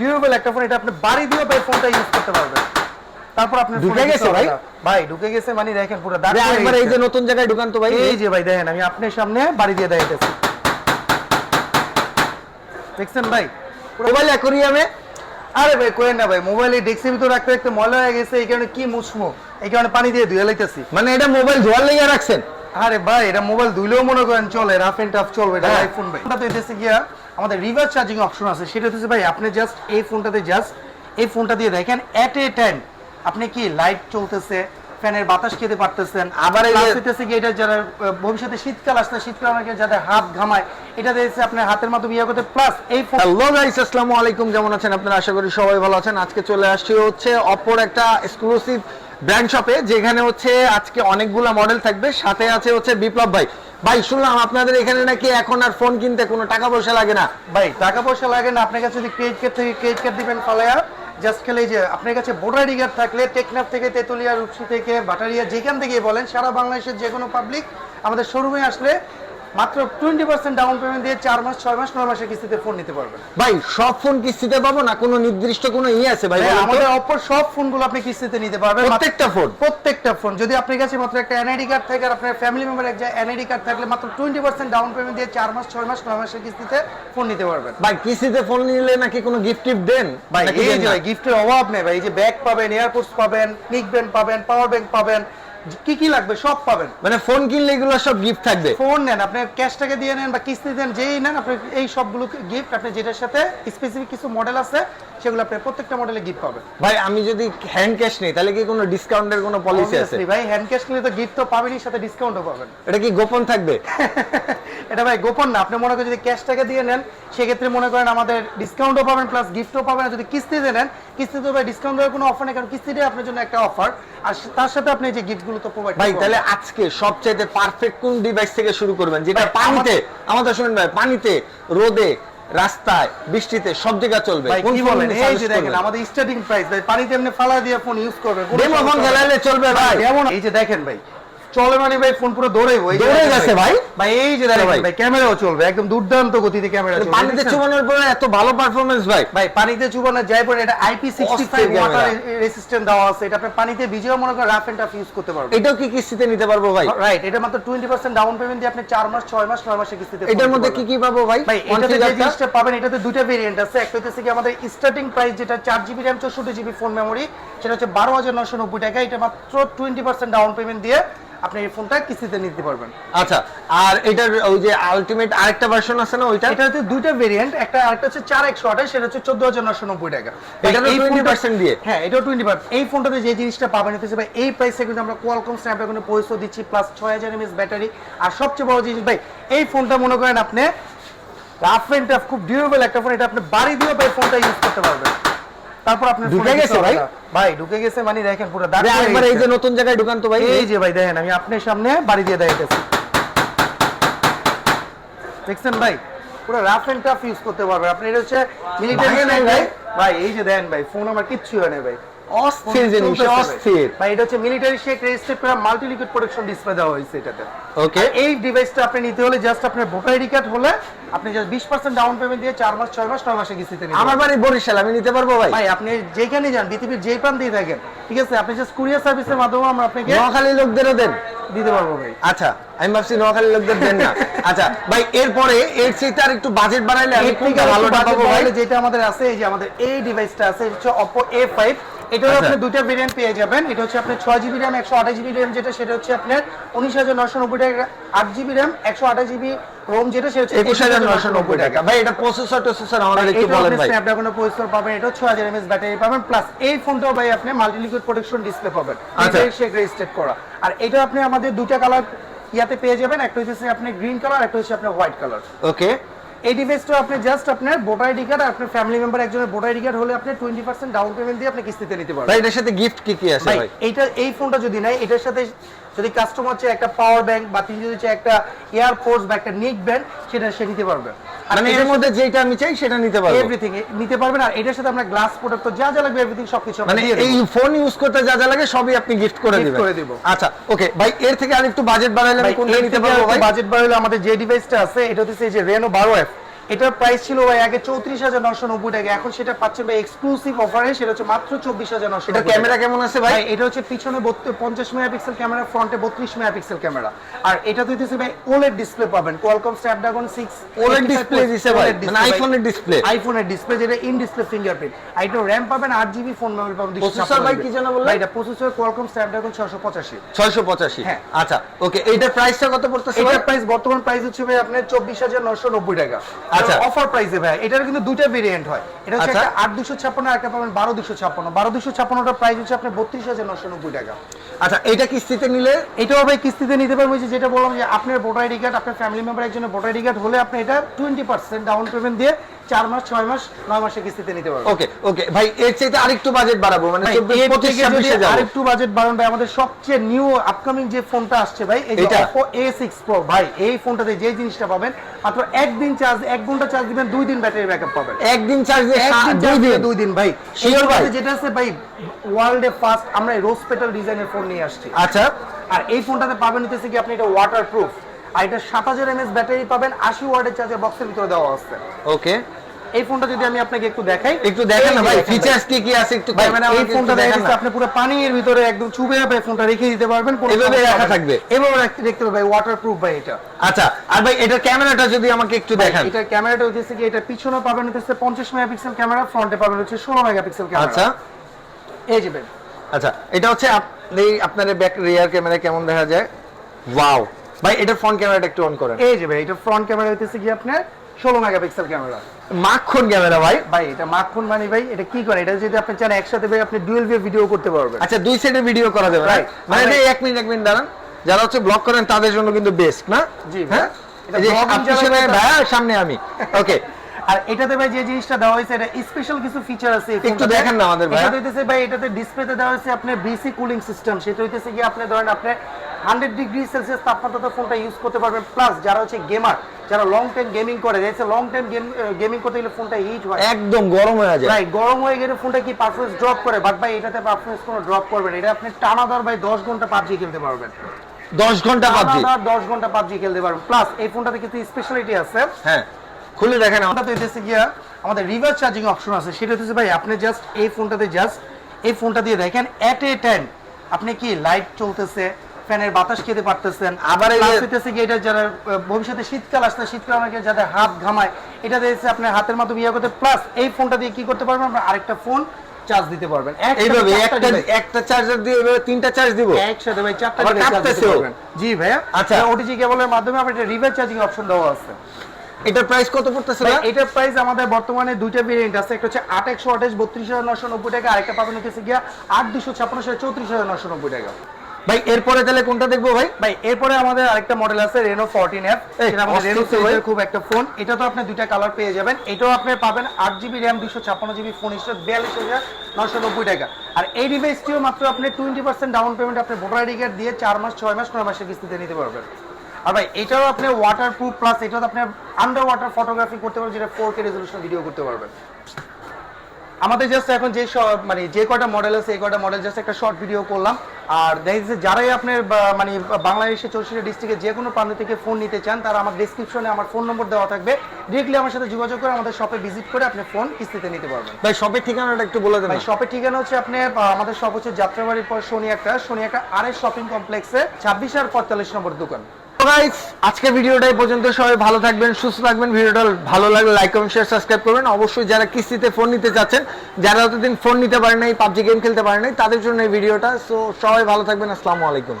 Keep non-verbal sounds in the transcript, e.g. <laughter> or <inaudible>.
Durable একটা phone এটা আপনি বাড়ি দিয়ে ভাই ফোনটা ইউজ করতে পারবেন। তারপর আপনি ঢুকে গেছে ভাই? ভাই ঢুকে গেছে মানে দেখেন পুরো আরে একবার এই যে নতুন জায়গায় ঢুকান তো ভাই। এই যে ভাই দেখেন আমি আপনার সামনে বাড়ি দিয়ে দেখাইতেছি। দেখছেন ভাই? মোবাইল অ্যাকোরিয়ামে আরে ভাই কোয়েন না ভাই মোবাইলে ডেস্কের ভিতর রাখতে রাখতে ময়লা হয়ে গেছে এই কারণে কি মুছমো এই কারণে পানি দিয়ে ধুয়ে লাইতেছি। মানে এটা মোবাইল ধোয়ার লেগে রাখছেন? আরে ভাই এটা মোবাইল ধুইলেও মনে করেন চলে রাফ এন্ড টাফ চলবে এটা হ্যাঁ। আইফোন ভাই। এটা তো হইতেছে গিয়া আমাদের রিভার্স চার্জিং অপশন আছে। সেটা হচ্ছে ভাই আপনি জাস্ট এই ফোনটাতে জাস্ট এই ফোনটা দিয়ে দেখেন এট এ টাইম আপনি কি লাইট চলতেছে ফ্যানের বাতাস খেতে পারতেছেন আবার হইতেছে কি এটা যারা ভবিষ্যতে শীতকাল আসছে শীতকাল অনেকে যাদের হাত ঘামায় এটা দিয়েছে আপনার হাতের মাধ্যমে ইয়ে করতে প্লাস এই হ্যালো গাইস আসসালামু আলাইকুম যেমন আছেন আপনারা? আশা করি সবাই ভালো আছেন। আজকে চলে আসছি হচ্ছে অপর একটা এক্সক্লুসিভ ব্র্যান্ড শপে যেখানে হচ্ছে আজকে অনেকগুলা মডেল থাকবে, সাথে আছে হচ্ছে বিপ্লব ভাই। ভাই, শুনলাম আপনাদের এখানে নাকি এখন আর ফোন কিনতে কোনো টাকা পয়সা লাগে না? ভাই, টাকা পয়সা লাগে না। আপনার কাছে যদি ক্রেডিট কার্ড থেকে ক্রেডিট কার্ড দিবেন ফালায়া জাস্ট খেলে যে, আপনার কাছে ভোটার কার্ড থাকলে টেকনাফ থেকে, তেতুলিয়া, রূপসী থেকে, বাটারিয়া, যেখান থেকে বলেন, সারা বাংলাদেশের যে কোনো পাবলিক আমাদের শোরুমে আসলে মাত্র টোয়েন্টি পার্সেন্ট ডাউন পেমেন্ট দিয়ে চার মাস ছয় মাস নয় মাসের কিস্তিতে ফোন নিতে পারবেন। ভাই সব ফোন কিস্তিতে পাবো না? কোনো নির্দিষ্ট কোনো ই আছে ভাই? আমাদের অপর সব ফোনগুলো আপনি কিস্তিতে নিতে পারবেন। প্রত্যেকটা ফোন প্রত্যেকটা ফোন যদি আপনার কাছে মাত্র একটা এনআইডি কার্ড থাকে আর আপনার ফ্যামিলি মেম্বার এক এনআইডি কার্ড থাকলে মাত্র টোয়েন্টি পার্সেন্ট ডাউন পেমেন্ট দিয়ে চার মাস ছয় মাস নয় মাসের কিস্তিতে ফোন নিতে পারবেন। ভাই কিস্তিতে ফোন নিলে নাকি কোনো গিফট টিফট দেন? ভাই এই যে গিফটের অভাব নেই ভাই। এই যে ব্যাগ পাবেন এয়ারপোর্টস পাবেন নিক ব্যান্ড পাবেন পাওয়ার ব্যাংক পাবেন। কি কি লাগবে? সব পাবেন। মানে ফোন কিনলে এগুলো সব গিফট থাকবে? ফোন নেন আপনি ক্যাশ টাকা দিয়ে নেন বা কিস্তি দেন যেই নেন আপনি এই সবগুলো গিফট আপনি যেটার সাথে স্পেসিফিক কিছু মডেল আছে সেগুলো আপনি প্রত্যেকটা মডেলে গিফট পাবেন। ভাই আমি যদি হ্যান্ড ক্যাশ নেই তাহলে কি কোনো ডিসকাউন্টের কোনো পলিসি আছে? ভাই হ্যান্ড ক্যাশ নিলে তো গিফট তো পাবেনই সাথে ডিসকাউন্টও পাবেন। এটা কি গোপন থাকবে? <laughs> এটা ভাই গোপন না। আপনি মনে করেন যদি ক্যাশ টাকা দিয়ে নেন সেক্ষেত্রে মনে করেন আমাদের ডিসকাউন্টও পাবেন প্লাস গিফটও পাবেন। যদি কিস্তি দিয়ে নেন কিস্তিতে ভাই ডিসকাউন্ট দেওয়ার কোনো অফার নেই কারণ কিস্তিটাই আপনার জন্য একটা অফার আর তার সাথে আপনি যে গিফটগুলো তো প্রোভাইড ভাই তাহলে আজকে সবচাইতে পারফেক্ট কোন ডিভাইস থেকে শুরু করবেন? যেটা পানিতে আমাদের শুনুন ভাই পানিতে রোদে রাস্তায় বৃষ্টিতে সব জায়গায় চলবে। কি ফোন বলেন? এই যে দেখেন আমাদের স্টার্টিং প্রাইস ভাই পানিতে এমনি ফালা দিয়ে ফোন ইউজ করবেন কোনো Demo সমস্যা phone হবে না। চালাইলে চলবে ভাই। এই যে দেখেন ভাই চলে মানে ভাই ফোন পুরো দৌড়ে যে দৌড়ে গেছে ভাই। ভাই এই যে দেখেন ভাই। ভাই ক্যামেরাও চলবে একদম দুর্দান্ত গতিতে ক্যামেরা চলবে পানিতে চুবানোর পরে এত ভালো পারফরমেন্স ভাই। ভাই পানিতে চুবানো যায় পরে এটা আইপি সিক্সটি ফাইভ অস্থির ওয়াটার রেসিস্ট্যান্ট দেওয়া আছে এটা আপনি পানিতে ভিজিও মনে করেন রাফ এন্ড টাফ ইউজ করতে পারবেন। এটাও কি কিস্তিতে নিতে পারব ভাই? রাইট এটা মাত্র টোয়েন্টি পার্সেন্ট ডাউন পেমেন্ট দিয়ে আপনি চার মাস ছয় মাস নয় মাসের কিস্তিতে এটার মধ্যে কি কি পাবো ভাই? ভাই এটাতে যে জিনিসটা পাবেন এটাতে দুটো ভেরিয়েন্ট আছে। একটা হচ্ছে কি আমাদের স্টার্টিং প্রাইস যেটা চার জিবি র্যাম চৌষট্টি জিবি ফোন মেমোরি সেটা হচ্ছে বারো হাজার নশো নব্বই টাকা। এটা মাত্র টোয়েন্টি পার্সেন্ট ডাউন পেমেন্ট দিয়ে আপনি এই ফোনটা কিস্তিতে নিতে পারবেন। আচ্ছা আর এটার ওই যে আলটিমেট আরেকটা ভার্সন আছে না ওইটা? এটা হচ্ছে দুইটা ভেরিয়েন্ট একটা আরেকটা হচ্ছে চার একশো আঠাশ সেটা হচ্ছে চোদ্দ হাজার নশো নব্বই টাকা। এটারও এই 20% দিয়ে? হ্যাঁ এটাও টোয়েন্টি পার্সেন্ট এই ফোনটাতে যে জিনিসটা পাবেন হচ্ছে ভাই এই প্রাইসে কিন্তু আমরা কোয়ালকম স্ন্যাপড্রাগনে পয়সা দিচ্ছি প্লাস ছয় হাজার এমএস ব্যাটারি আর সবচেয়ে বড় জিনিস ভাই এই ফোনটা মনে করেন আপনি রাফ এন্ড টাফ খুব ডিউরেবল একটা ফোন এটা আপনি বাড়ি দিয়েও ভাই ফোনটা ইউজ করতে পারবেন। তারপর আপনি ঢুকে গেছে ভাই? ভাই ঢুকে গেছে মানে দেখেন পুরো দাগ একবার এই যে নতুন জায়গায় ঢুকান তো ভাই। এই যে ভাই দেখেন আমি আপনার সামনে বাড়ি দিয়ে দেখাইতেছি। দেখছেন ভাই? পুরো রাফ এন্ড টাফ ইউজ করতে পারবেন। আপনি এটা হচ্ছে মিলিটারি ভাই ভাই? এই যে দেখেন ভাই ফোন আমার কিচ্ছু হয় না ভাই। অস্থির জিনিস অস্থির। মানে এটা হচ্ছে মিলিটারি শেক রেজিস্টার করা মাল্টি লিকুইড প্রোটেকশন ডিসপ্লে দেওয়া হয়েছে এটাতে। ওকে এই ডিভাইসটা আপনি নিতে হলে জাস্ট আপনার ভোটার আইডি কার্ড হলে আপনি জাস্ট বিশ পার্সেন্ট ডাউন পেমেন্ট দিয়ে চার মাস ছয় মাস নয় মাসে কিস্তিতে নিতে আমার বাড়ি বরিশাল আমি নিতে পারব ভাই? ভাই আপনি যেখানে যান পৃথিবীর যে প্রান্তেই থাকেন ঠিক আছে? আপনি জাস্ট কুরিয়ার সার্ভিসের মাধ্যমে আমরা আপনাকে নোয়াখালী লোকদেরও দেন। দিতে পারব ভাই। আচ্ছা আমি ভাবছি নোয়াখালীর লোকদের দেন না। আচ্ছা ভাই এরপরে এর চাইতে আর একটু বাজেট বাড়াইলে আমি কোনটা আরেকটু পাবো ভাই? যেটা আমাদের আছে এই যে আমাদের এই ডিভাইসটা আছে এটা হচ্ছে Oppo A5 এটার আচ্ছা। আপনি দুইটা ভেরিয়েন্ট পেয়ে যাবেন। এটা হচ্ছে আপনার ছয় জিবি র্যাম একশো আঠাশ জিবি র্যাম যেটা সেটা হচ্ছে আপনার উনিশ হাজার নশো নব্বই টাকা আট জিবি র্যাম একশো আঠাশ জিবি রোম যেটা সেটা হচ্ছে একুশ হাজার নশো নব্বই টাকা। ভাই এটা প্রসেসর টসেসর আমাদের একটু এটা বলেন আপনি ভাই। স্ন্যাপড্রাগনের প্রসেসর পাবেন এটা ছয় হাজার এমএস ব্যাটারি পাবেন প্লাস এই ফোনটাও ভাই আপনি মাল্টি লিকুইড প্রোটেকশন ডিসপ্লে পাবেন। আচ্ছা। এটা শেক রেজিস্টার্ড করা। আর এটা আপনি আমাদের দুইটা কালার ইয়াতে পেয়ে যাবেন একটা হচ্ছে আপনি গ্রিন কালার একটা হচ্ছে আপনার হোয়াইট কালার ওকে এই ডিভাইসটা আপনি জাস্ট আপনার ভোটার আইডি কার্ড আর আপনার ফ্যামিলি মেম্বার একজনের ভোটার আইডি কার্ড হলে আপনি টোয়েন্টি পার্সেন্ট ডাউন পেমেন্ট দিয়ে আপনি কিস্তিতে নিতে পারবেন। ভাই এটার সাথে গিফট কি কি আছে ভাই এইটা এই ফোনটা যদি নাই এটার সাথে যদি কাস্টমার চায় একটা পাওয়ার ব্যাংক বা তিনি যদি চায় একটা এয়ারফোর্স বা একটা নেক ব্যান্ড সেটা সে নিতে পারবে। মানে এর মধ্যে যেটা আমি চাই সেটা নিতে পারব। এভরিথিং নিতে পারবেন আর এটার সাথে আপনার গ্লাস প্রোডাক্ট যা যা লাগবে এভরিথিং সবকিছু আমরা মানে এই ফোন ইউজ করতে যা যা লাগে সবই আপনি গিফট করে দিবেন। করে দিব। আচ্ছা ওকে ভাই এর থেকে আরেকটু বাজেট বাড়াইলে আমি কোনটা নিতে পারব ভাই? বাজেট বাড়লে আমাদের যে ডিভাইসটা আছে এটা হচ্ছে এই যে বারো এফ এটার প্রাইস ছিল ভাই আগে চৌত্রিশ হাজার নশো নব্বই টাকা এখন সেটা পাচ্ছেন ভাই এক্সক্লুসিভ অফারে সেটা হচ্ছে মাত্র চব্বিশ হাজার নশো এটা ক্যামেরা কেমন আছে ভাই? এটা হচ্ছে পিছনে পঞ্চাশ মেগাপিক্সেল ক্যামেরা ফ্রন্টে বত্রিশ মেগাপিক্সেল ক্যামেরা আর এটা দিতেছে ভাই ওলেড ডিসপ্লে পাবেন Qualcomm Snapdragon six OLED display দিছে ভাই, মানে আইফোনের display। আইফোনের ডিসপ্লে যেটা ইন ডিসপ্লে ফিঙ্গারপ্রিন্ট আর এটা র্যাম পাবেন আট জিবি ফোন মেমোরি পাবেন Processor ভাই কি যেন বললেন? ভাই এটা প্রসেসর কোয়ালকম স্ন্যাপড্রাগন ছশো পঁচাশি। ছয়শো পঁচাশি। হ্যাঁ। আচ্ছা ওকে এইটার প্রাইসটা কত পড়তেছে? এটার প্রাইস বর্তমান প্রাইস হচ্ছে ভাই আপনার চব্বিশ হাজার নশো নব্বই টাকা। আচ্ছা। আচ্ছা অফার প্রাইসে ভাই এটার কিন্তু দুইটা ভেরিয়েন্ট হয় এটা হচ্ছে আচ্ছা। একটা আট দুশো ছাপ্পান্ন আর একটা পাবেন বারো দুশো ছাপ্পান্ন বারো দুশো ছাপ্পান্নটার প্রাইস হচ্ছে আপনার বত্রিশ হাজার নশো নব্বই টাকা আচ্ছা এইটা কিস্তিতে নিলে? এটাও ভাই কিস্তিতে নিতে পারব যে যেটা বললাম যে আপনার ভোটার আইডি কার্ড আপনার ফ্যামিলি মেম্বার একজনের ভোটার আইডি কার্ড হলে আপনি এটা টোয়েন্টি পার্সেন্ট ডাউন পেমেন্ট দিয়ে চার মাস ছয় মাস নয় মাসে কিস্তিতে নিতে পারবেন। ওকে ওকে ভাই এর চাইতে আরেকটু বাজেট বাড়াবো মানে আরেকটু বাজেট বাড়ান ভাই আমাদের সবচেয়ে নিউ আপকামিং যে ফোনটা আসছে ভাই এই এটা? Oppo A6 Pro ভাই এই ফোনটাতে যে জিনিসটা পাবেন মাত্র একদিন চার্জ এক ঘণ্টা চার্জ দিবেন দুই দিন ব্যাটারি ব্যাকআপ পাবেন। একদিন চার্জ দুই দিন। দুই দিন ভাই। ভাই? যেটা আছে ভাই ওয়ার্ল্ডে ফার্স্ট আমরা রোজ পেটাল ডিজাইনের ফোন নিয়ে আসছি। আচ্ছা। আর এই ফোনটাতে পাবেন হচ্ছে কি আপনি এটা ওয়াটার প্রুফ আর এটা সাত হাজার এমএস ব্যাটারি পাবেন আশি ওয়ার্ডের চার্জার বক্সের ভিতরে দেওয়া আছে। ওকে। এই ফোনটা যদি আমি আপনাকে একটু দেখাই। একটু দেখেন না ভাই দেখেন ফিচার্স কি কি আছে একটু ক্যামেরা এই ফোনটা দেখা যাচ্ছে আপনি পুরো পানির ভিতরে একদম চুবে ভাই ফোনটা রেখে দিতে পারবেন এভাবে রাখা থাকবে? এভাবে রাখতে দেখতে ভাই ওয়াটার প্রুফ ভাই এটা। আচ্ছা আর ভাই এটার ক্যামেরাটা যদি আমাকে একটু দেখান। এটা ক্যামেরাটা হচ্ছে কি এটা পিছনে পাবেন হচ্ছে পঞ্চাশ মেগাপিক্সেল ক্যামেরা ফ্রন্টে পাবেন হচ্ছে ষোলো মেগাপিক্সেল ক্যামেরা। আচ্ছা। এই যে ভাই। আচ্ছা এটা হচ্ছে আপনি আপনার ব্যাক রিয়ার ক্যামেরা কেমন দেখা যায়? ওয়াও ভাই এটার ফ্রন্ট ক্যামেরাটা একটু অন করেন। এই যে ভাই এটা ফ্রন্ট ক্যামেরা হচ্ছে কি আপনার ষোলো মেগাপিক্সেল ক্যামেরা মাখন ক্যামেরা ভাই। ভাই এটা মাখন মানে ভাই এটা কি করে? এটা যদি আপনি চান একসাথে ভাই আপনি ডুয়েল ভিউ ভিডিও করতে পারবেন। আচ্ছা দুই সাইডে ভিডিও করা যাবে. রাইট মানে এটা এক মিনিট এক মিনিট দাঁড়ান। যারা হচ্ছে ব্লগ করেন তাদের জন্য কিন্তু বেস্ট না? জি, হ্যাঁ? এটা এই যে ভাইয়া সামনে আমি। <laughs> ওকে আর এটাতে ভাই যে জিনিসটা দেওয়া হয়েছে এটা স্পেশাল কিছু ফিচার আছে একটু দেখেন না আমাদের ভাইয়া। এটা হইতেছে ভাই এটাতে ডিসপ্লেতে দেওয়া হয়েছে আপনার বিসি কুলিং সিস্টেম সেটা হইতেছে কি আপনি ধরেন আপনি হান্ড্রেড ডিগ্রি সেলসিয়াস তাপমাত্রাতে ফোনটা ইউজ করতে পারবেন। প্লাস যারা হচ্ছে গেমার যারা লং টাইম গেমিং করে যাচ্ছে লং টাইম গেমিং করতে গেলে ফোনটা হিট হয়। একদম গরম হয়ে যায়। ভাই গরম হয়ে গেলে ফোনটা কি পারফরমেন্স ড্রপ করে? বাট ভাই এটাতে পারফরমেন্স কোনো ড্রপ করবে না। এটা আপনি টানা দর ভাই দশ ঘণ্টা পাবজি খেলতে পারবেন। দশ ঘণ্টা পাবজি। দশ ঘণ্টা পাবজি খেলতে পারবেন। প্লাস এই ফোনটাতে কিন্তু স্পেশালিটি আছে। হ্যাঁ। খুলে দেখেন ফোনটাতে হইতেছে গিয়া আমাদের রিভার্স চার্জিং অপশন আছে। সেটা হচ্ছে ভাই আপনি জাস্ট এই ফোনটাতে জাস্ট এই ফোনটা দিয়ে দেখেন এট এ টাইম আপনি কি লাইট চলতেছে ফ্যানের বাতাস খেতে পারতেছেন আবার হইতেছে কি এটা যারা ভবিষ্যতে শীতকাল আসছে শীতকাল অনেকে যাদের হাত ঘামায় এটা দিয়েছে আপনার হাতের মাধ্যমে ইয়ে করতে প্লাস এই ফোনটা দিয়ে কি করতে পারবেন আপনার আরেকটা ফোন চার্জ দিতে পারবেন। এইভাবে একটা একটা চার্জার দিয়ে এভাবে তিনটা চার্জ দিব? একসাথে ভাই চারটা charge দিতে পারবেন। জি ভাইয়া। আচ্ছা। ওটিজি কেবলের মাধ্যমে আপনার এটা রিভার্স চার্জিং অপশন দেওয়া আছে। এটার প্রাইস কত পড়তেছে ভাই, এটার প্রাইস আমাদের বর্তমানে দুইটা ভেরিয়েন্ট আছে। একটা হচ্ছে আট একশো আঠাশ বত্রিশ হাজার নশো নব্বই টাকা। আরেকটা পাবেন হচ্ছে গিয়া আট দুশো ছাপ্পান্ন সাথে চৌত্রিশ হাজার নশো নব্বই টাকা। ভাই এরপরে তাহলে কোনটা দেখব ভাই? ভাই এরপরে আমাদের আরেকটা মডেল আছে রেনো ফোরটিন এফ এটা আমাদের রেনো। সিরিজের খুব একটা ফোন এটা তো আপনি দুইটা কালার পেয়ে যাবেন। এটাও আপনি পাবেন আট জিবি র্যাম দুশো ছাপ্পান্ন জিবি ফোন হিসেবে বিয়াল্লিশ হাজার নশো নব্বই টাকা। আর এই ডিভাইসটিও মাত্র আপনি টোয়েন্টি পার্সেন্ট ডাউন পেমেন্ট আপনি ভোটার আইডি কার্ড দিয়ে চার মাস ছয় মাস নয় মাসের কিস্তিতে নিতে পারবেন। আর ভাই এটাও আপনি ওয়াটার প্রুফ প্লাস এটাও আপনি আন্ডার ওয়াটার ফটোগ্রাফি করতে পারবেন যেটা ফোর কে রেজলিউশন ভিডিও করতে পারবেন। আমাদের জাস্ট এখন যে মানে যে কয়টা মডেল আছে এই কয়টা মডেল জাস্ট একটা শর্ট ভিডিও করলাম। আর দেখা যাচ্ছে যারাই আপনার মানে বাংলাদেশের চৌষট্টি ডিস্ট্রিক্টে যে কোনো প্রান্ত থেকে ফোন নিতে চান তারা আমার ডিসক্রিপশনে আমার ফোন নম্বর দেওয়া থাকবে। ডিরেক্টলি আমার সাথে যোগাযোগ করে আমাদের শপে ভিজিট করে আপনি ফোন কিস্তিতে নিতে পারবেন। ভাই শপের ঠিকানাটা একটু বলে দেন ভাই শপের ঠিকানা হচ্ছে আপনি আমাদের শপ হচ্ছে যাত্রাবাড়ির পর শনি একটা শনি একটা আর এস শপিং কমপ্লেক্সে ছাব্বিশ আর পঁয়তাল্লিশ নম্বর দোকান। গাইস আজকের ভিডিওটাই পর্যন্ত। সবাই ভালো থাকবেন, সুস্থ থাকবেন। ভিডিওটা ভালো লাগলে লাইক কমেন্ট শেয়ার সাবস্ক্রাইব করবেন। অবশ্যই যারা কিস্তিতে ফোন নিতে চাচ্ছেন, যারা অতদিন ফোন নিতে পারেন নাই, পাবজি গেম খেলতে পারেন নাই, তাদের জন্য এই ভিডিওটা। সো সবাই ভালো থাকবেন। আসসালামু আলাইকুম।